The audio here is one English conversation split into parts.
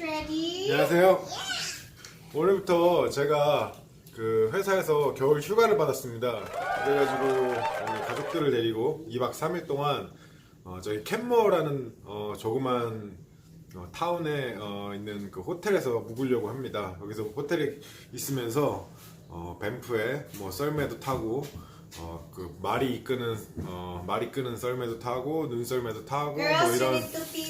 안녕하세요. 오늘부터 제가 그 회사에서 겨울 휴가를 받았습니다. 그래가지고 우리 가족들을 데리고 2박 3일 동안 어, 저희 캔머라는 어, 조그만 어, 타운에 어, 있는 그 호텔에서 묵으려고 합니다. 여기서 호텔에 있으면서 어, 밴프에 뭐 썰매도 타고 어, 그 말이 이끄는 어, 말이 이끄는 썰매도 타고 눈썰매도 타고 뭐 이런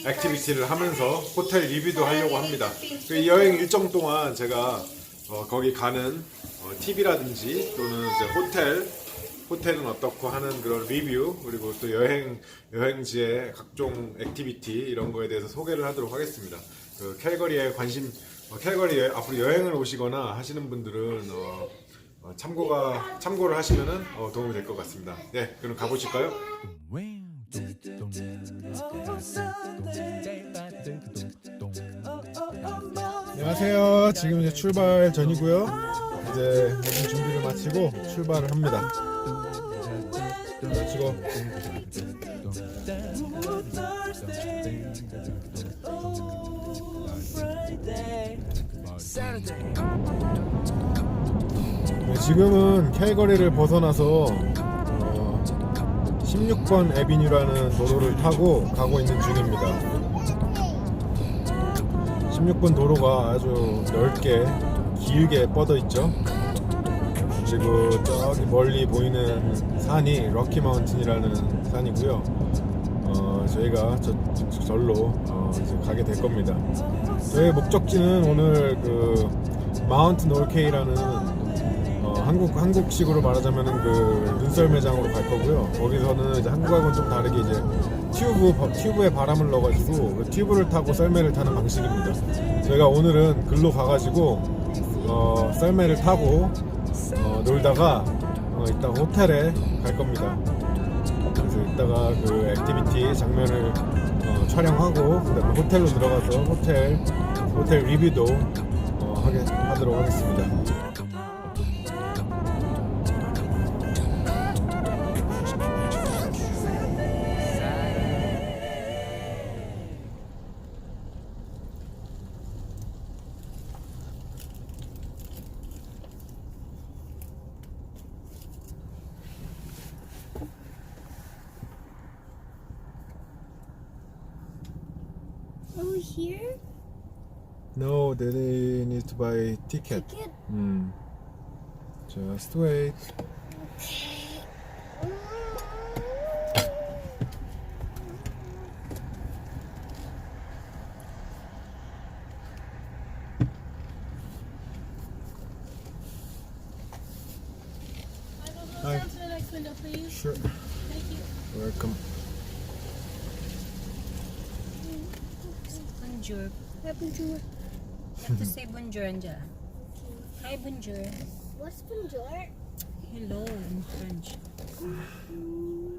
액티비티를 하면서 호텔 리뷰도 하려고 합니다. 그 여행 일정 동안 제가 어, 거기 가는 어, 팁이라든지 또는 이제 호텔 호텔은 어떻고 하는 그런 리뷰 그리고 또 여행 여행지의 각종 액티비티 이런 거에 대해서 소개를 하도록 하겠습니다. 그 캘거리에 관심 어, 캘거리에 앞으로 여행을 오시거나 하시는 분들은 어, 어, 참고가 참고를 하시면은 어, 도움이 될 것 같습니다. 네, 그럼 가보실까요? 안녕하세요. 지금 이제 출발 전이고요. 이제 모든 준비를 마치고 출발을 합니다. 마치고 네, 지금은 캘거리를 벗어나서 어, 16번 에비뉴라는 도로를 타고 가고 있는 중입니다. 16번 도로가 아주 넓게 길게 뻗어 있죠. 그리고 저기 멀리 보이는 산이 럭키 마운틴이라는 산이고요. 어, 저희가 저, 저- 절로 어, 가게 될 겁니다. 저희 목적지는 오늘 그 마운트 놀케이라는 어, 한국 한국식으로 말하자면은 그 눈썰 매장으로 갈 거고요. 거기서는 이제 한국하고는 좀 다르게 이제 튜브 바- 튜브에 바람을 넣어가지고 그 튜브를 타고 썰매를 타는 방식입니다. 저희가 오늘은 글로 가가지고 어, 썰매를 타고 어, 놀다가 어, 이따 호텔에 갈 겁니다. 그래서 이따가 그 액티비티 장면을 어, 촬영하고 그다음에 호텔로 들어가서 호텔 호텔 리뷰도 어, 하게 하도록 하겠습니다. Buy ticket. Ticket? 음. Just wait. Hi. Down to the next window, please. Sure. Thank you. Welcome. Bonjour. Bonjour. You have to say bonjour, Angela. Hi, bonjour. What's bonjour? Hello in French.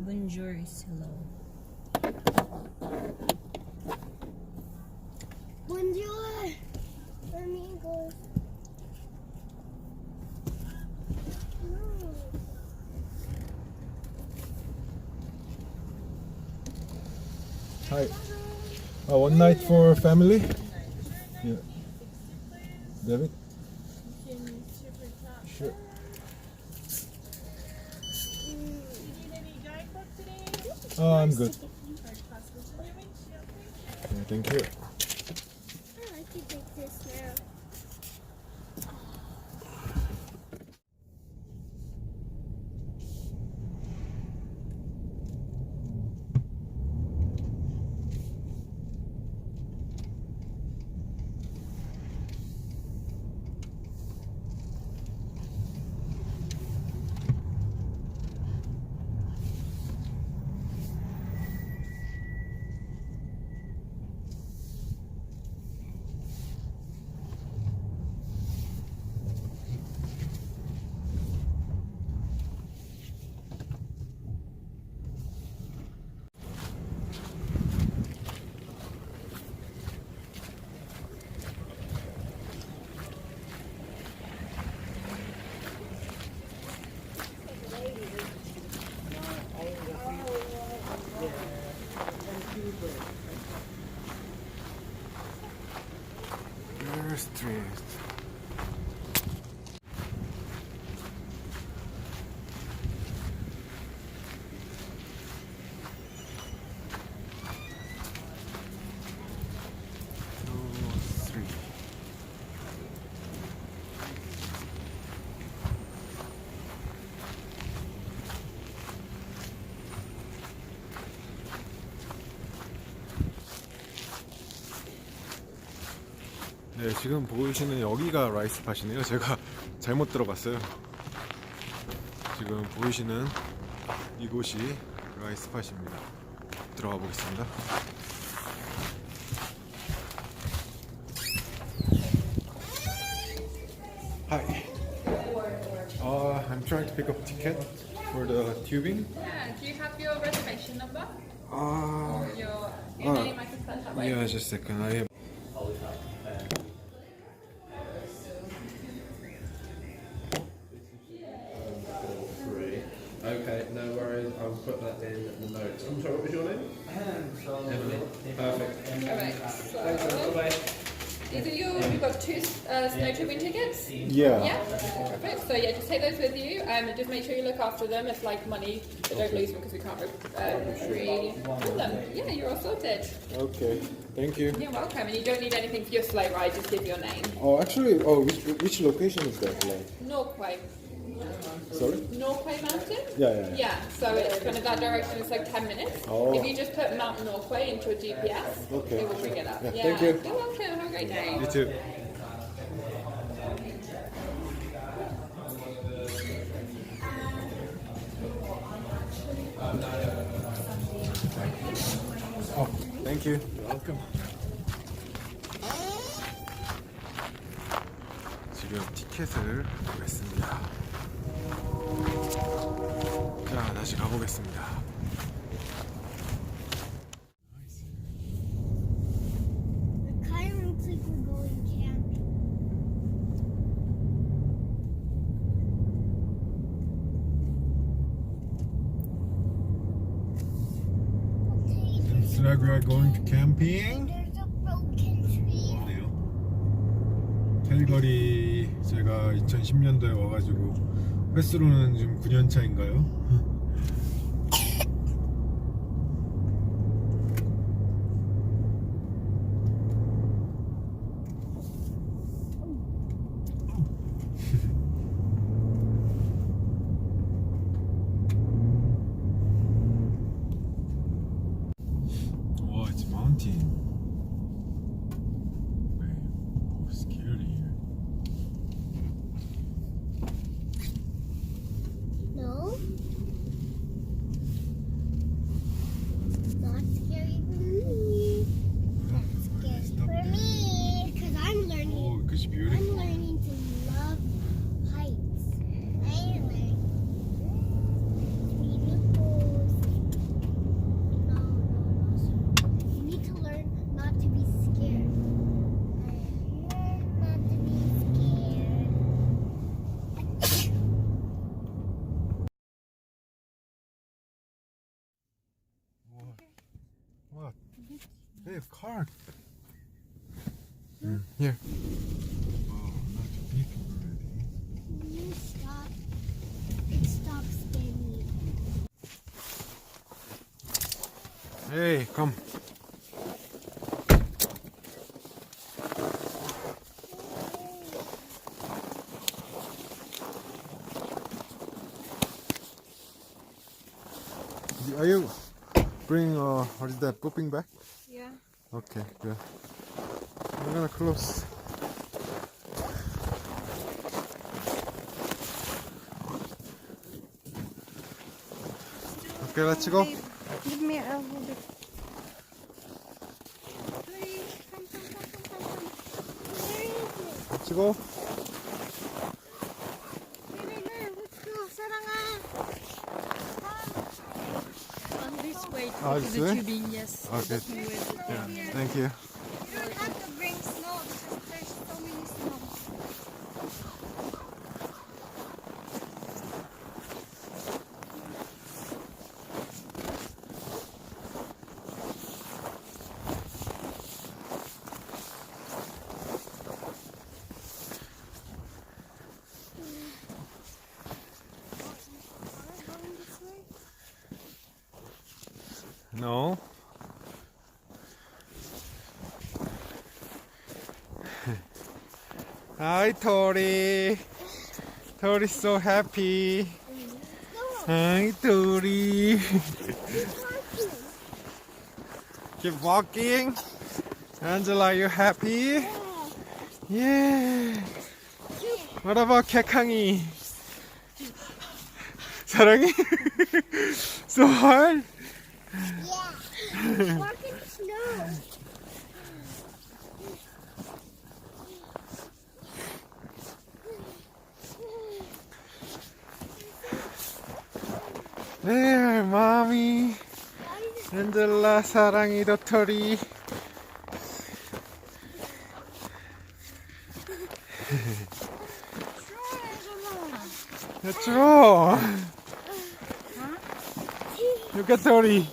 Bonjour is hello. Bonjour. Amigos. No. Hi. Uh, one night for family? David? Sure. Mm, oh, you need any guidebook today? Oh, I'm good. First class was living. Yeah, thank you. I like to take this now. 네, 지금 보이시는 여기가 라이스 팟이네요. 제가 잘못 들어갔어요. 지금 보이시는 이곳이 라이스 팟입니다. 들어가 보겠습니다. Hi. Uh, I'm trying to pick up ticket for the tubing. Yeah, do you have your reservation number? Uh, Your, your Uh, name, I can that way. yeah, just a second. I I'm sorry, what was your name? Emily. Perfect. Correct. Thanks, So, bye. these are your, you've got two uh, snow tubing tickets? Yeah. Yeah, perfect. So yeah, just take those with you, um, and just make sure you look after them. It's like money, so don't lose them because we can't um, retrieve them. Yeah, you're all sorted. Okay. Thank you. You're welcome, and you don't need anything for your sleigh ride. Just give your name. Oh, actually, oh, which which location is that? Like, Norquay, sorry. Norquay Mountain. Yeah, yeah, yeah. Yeah, so it's kind of that direction. It's like ten minutes. Oh. If you just put Mount Norquay into a GPS, Okay. it will bring it up. Yeah, Yeah, thank you. You're welcome. Have a great day. You too. Oh, thank you. You're welcome. 지금 티켓을 구했습니다. 자, 다시 가보겠습니다. Like we are going to camping. there's a broken tree. 네요. 캘리거리 제가 2010년도에 와가지고 횟수로는 지금 9년 차인가요? Hey, a car. Mm, here. Oh, not people already. You stop. It stops. Hey, come. Are you bring uh what is that pooping back? Okay, good. We're gonna close. Okay, let's go. Give me a hold it. Please, this way Ah, this the way? tubing, yes. Okay. Walking with it. Yeah. Thank you. You don't have to bring snow because there's so many snow. No. Hi, Tori. Tori's so happy. Hi, Tori. Keep walking. Angela, you happy? Yeah. What about 개캉이? 사랑해? so hard? Yeah. Walk in snow. There, mommy. 안젤라 사랑이 도토리. That's wrong. Look at Tori.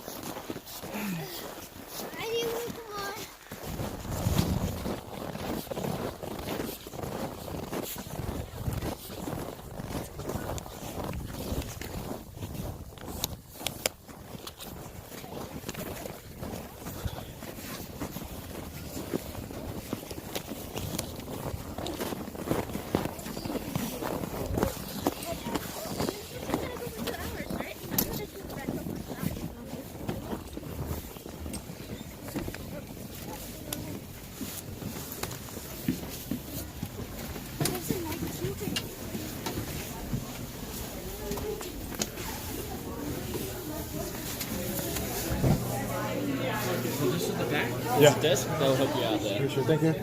Yeah. desk, they'll help you out there. Sure, thank you.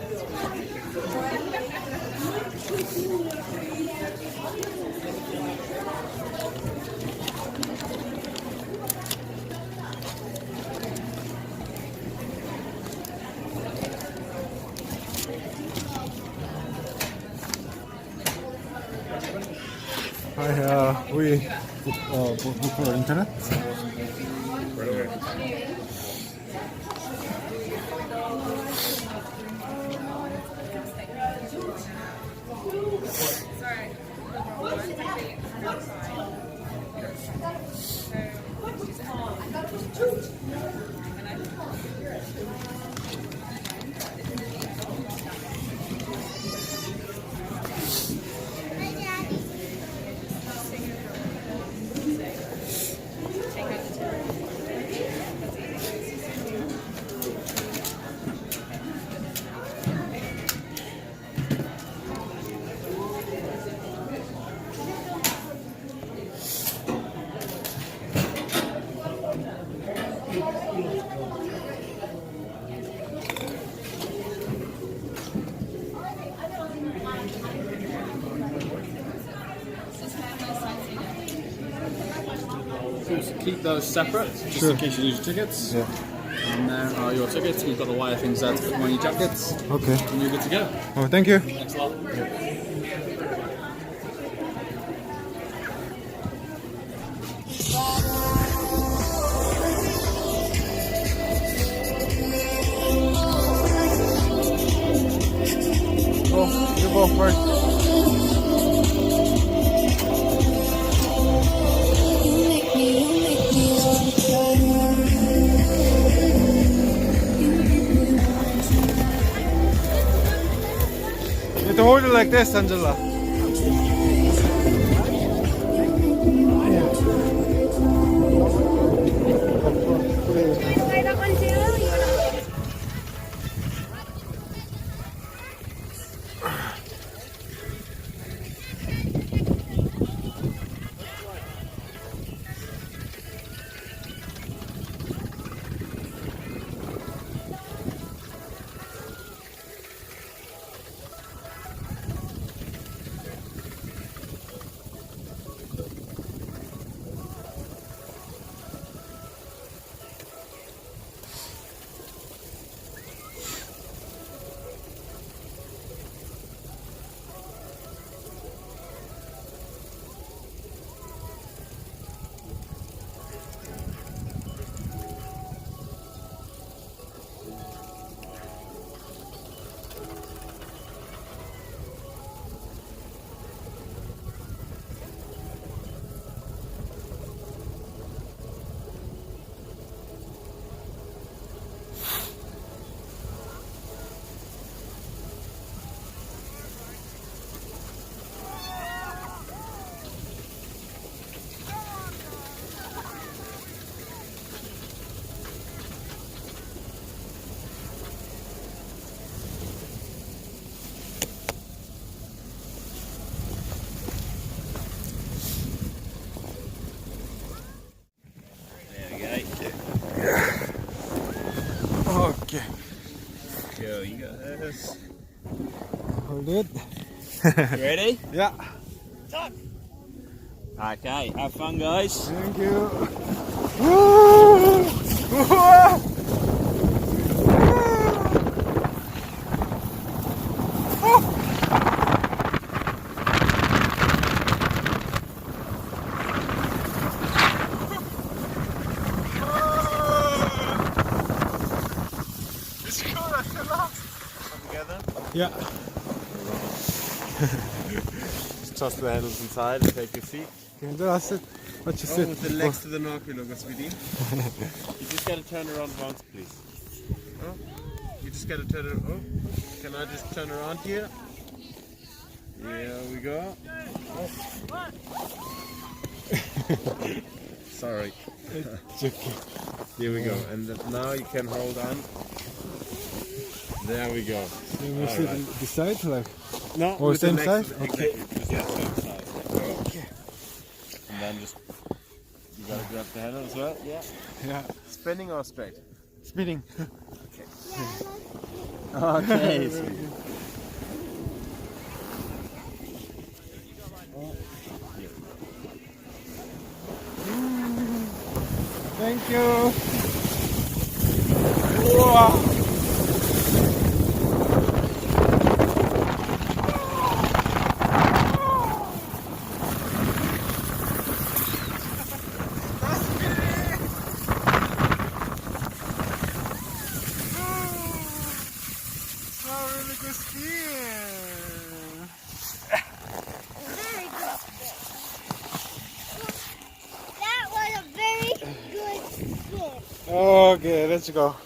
Hi, uh, we uh, book for internet. Hi, those separate, just Sure. in case you lose your tickets. Yeah. And there are your tickets. We've got the wire things there to put them on your jackets. Okay. And you're good to go. Oh, thank you. Thanks a lot. Go, you go first. To hold it like this, Angela. Okay. Go, you guys. Hold it. you ready? Yeah. Tuck. Okay, have fun, guys. Thank you. Yeah. Just toss the handles inside and take your seat. Okay, that's it. What you Oh, said. with the legs to the look, sweetie. you just gotta turn around once, please. Oh, you just gotta turn it. Oh, can I just turn around here? Here we go. Sorry. It's okay. Here we go. And now you can hold on. There we go. Then we All sit right. on the side, like. No, with the same legs size? to the- Exactly. Just, yeah, same size. Okay. And then just you gotta grab the handle as well. Yeah. Yeah. Spinning or straight? Spinning. Okay. Okay. Thank you. Wow. That was